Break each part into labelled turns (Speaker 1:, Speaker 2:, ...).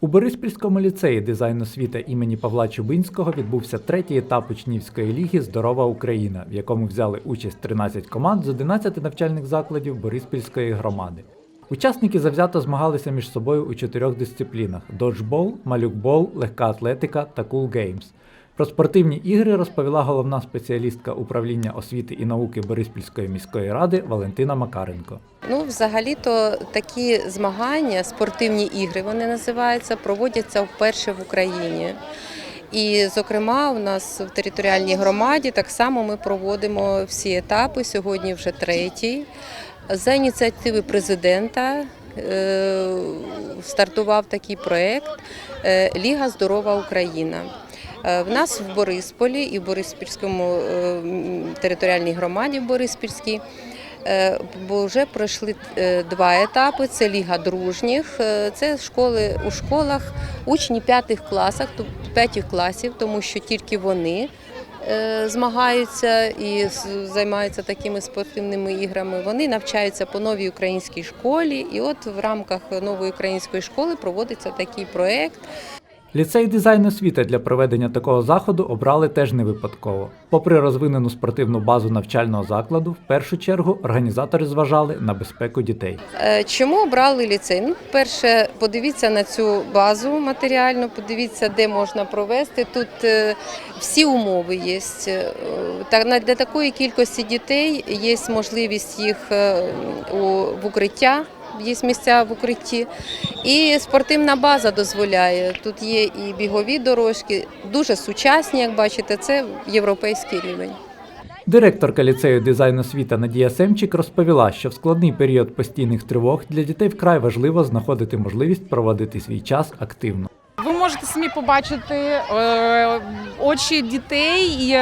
Speaker 1: У Бориспільському ліцеї дизайн освіти імені Павла Чубинського відбувся третій етап учнівської ліги Здорова Україна, в якому взяли участь 13 команд з 11 навчальних закладів Бориспільської громади. Учасники завзято змагалися між собою у чотирьох дисциплінах: доджбол, малюкбол, легка атлетика та кул геймс. Про спортивні ігри розповіла головна спеціалістка управління освіти і науки Бориспільської міської ради Валентина Макаренко.
Speaker 2: Ну, взагалі-то такі змагання, спортивні ігри вони називаються, проводяться вперше в Україні. І, зокрема, у нас в територіальній громаді так само ми проводимо всі етапи. Сьогодні вже третій. За ініціативи президента е, стартував такий проєкт е, Ліга Здорова Україна. Е, В нас в Борисполі і в Бориспільському е, територіальній громаді Бориспільській Е, Бо вже пройшли два етапи. Це Ліга дружніх, це школи у школах, учні п'ятих класах, п'ятих класів, тому що тільки вони змагаються і займаються такими спортивними іграми. Вони навчаються по новій українській школі, і от в рамках нової української школи проводиться такий проєкт.
Speaker 1: Ліцей дизайн освіти для проведення такого заходу обрали теж не випадково. Попри розвинену спортивну базу навчального закладу, в першу чергу організатори зважали на безпеку дітей.
Speaker 2: Е, Чому обрали ліцей? Ну, перше, подивіться на цю базу матеріальну, подивіться, де можна провести. Тут е, всі умови є. Е, Та для такої кількості дітей є можливість їх в укриття. Є місця в укритті, і спортивна база дозволяє. Тут є і бігові дорожки, дуже сучасні, як бачите, це європейський рівень.
Speaker 1: Директорка ліцею дизайн освіти Надія Семчик розповіла, що в складний період постійних тривог для дітей вкрай важливо знаходити можливість проводити свій час активно.
Speaker 3: Ви можете самі побачити е, очі дітей,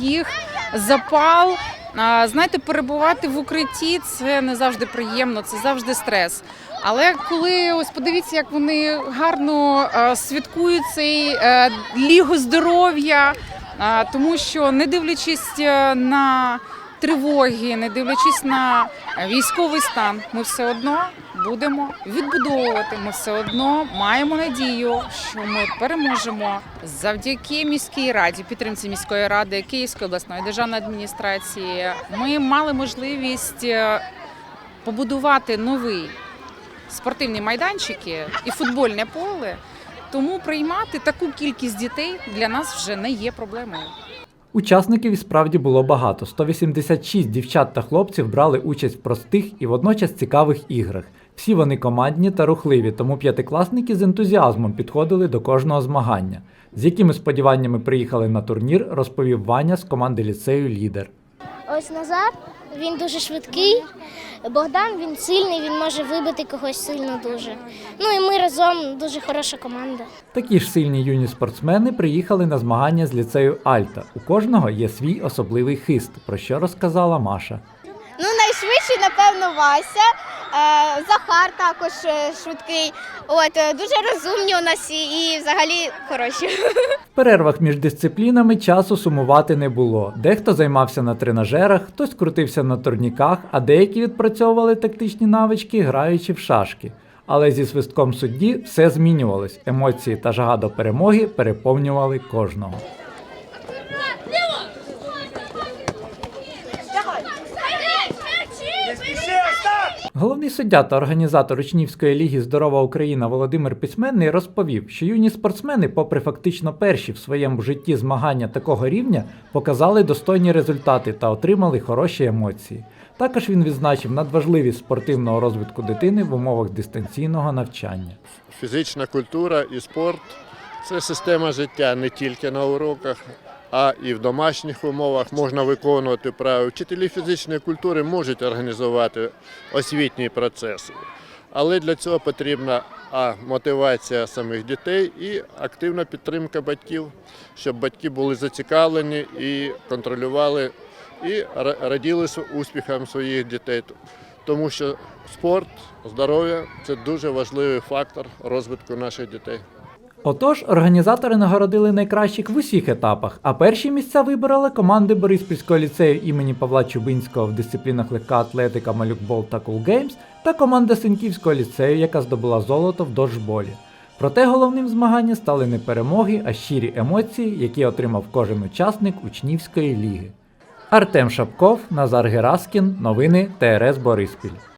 Speaker 3: їх запал. Знаєте, перебувати в укритті це не завжди приємно, це завжди стрес. Але коли ось подивіться, як вони гарно е, святкують цей е, лігу здоров'я, тому що не дивлячись е, на тривоги, не дивлячись на військовий стан, ми все одно будемо відбудовувати. Ми все одно маємо надію, що ми переможемо завдяки міській раді, підтримці міської ради, Київської обласної державної адміністрації. Ми мали можливість е, побудувати новий спортивні майданчики і футбольне поле. Тому приймати таку кількість дітей для нас вже не є проблемою.
Speaker 1: Учасників і справді було багато. 186 дівчат та хлопців брали участь в простих і водночас цікавих іграх. Всі вони командні та рухливі, тому п'ятикласники з ентузіазмом підходили до кожного змагання. З якими сподіваннями приїхали на турнір, розповів Ваня з команди ліцею Лідер.
Speaker 4: Ось Назар, він дуже швидкий. Богдан він сильний, він може вибити когось сильно дуже. Ну і ми разом дуже хороша команда.
Speaker 1: Такі ж сильні юні спортсмени приїхали на змагання з ліцею Альта. У кожного є свій особливий хист, про що розказала Маша.
Speaker 5: Найшвидший, напевно, Вася. Е, Захар також е, швидкий. От, е, дуже розумні у нас всі і взагалі хороші.
Speaker 1: В перервах між дисциплінами часу сумувати не було. Дехто займався на тренажерах, хтось крутився на турніках, а деякі відпрацьовували тактичні навички, граючи в шашки. Але зі свистком судді все змінювалось. Емоції та жага до перемоги переповнювали кожного. Головний суддя та організатор учнівської ліги Здорова Україна Володимир Письменний розповів, що юні спортсмени, попри фактично перші в своєму житті змагання такого рівня, показали достойні результати та отримали хороші емоції. Також він відзначив надважливість спортивного розвитку дитини в умовах дистанційного навчання.
Speaker 6: Фізична культура і спорт це система життя не тільки на уроках, а і в домашніх умовах можна виконувати право. Вчителі фізичної культури можуть організувати освітній процес. Але для цього потрібна а, мотивація самих дітей і активна підтримка батьків, щоб батьки були зацікавлені і контролювали і раділи успіхам своїх дітей. Тому що спорт, здоров'я це дуже важливий фактор розвитку наших дітей.
Speaker 1: Отож, організатори нагородили найкращих в усіх етапах, а перші місця вибороли команди Бориспільського ліцею імені Павла Чубинського в дисциплінах легка атлетика, малюкбол та кулгеймс та команда Синьківського ліцею, яка здобула золото в доджболі. Проте головним змаганням стали не перемоги, а щирі емоції, які отримав кожен учасник учнівської ліги. Артем Шапков, Назар Гераскін, новини ТРС Бориспіль.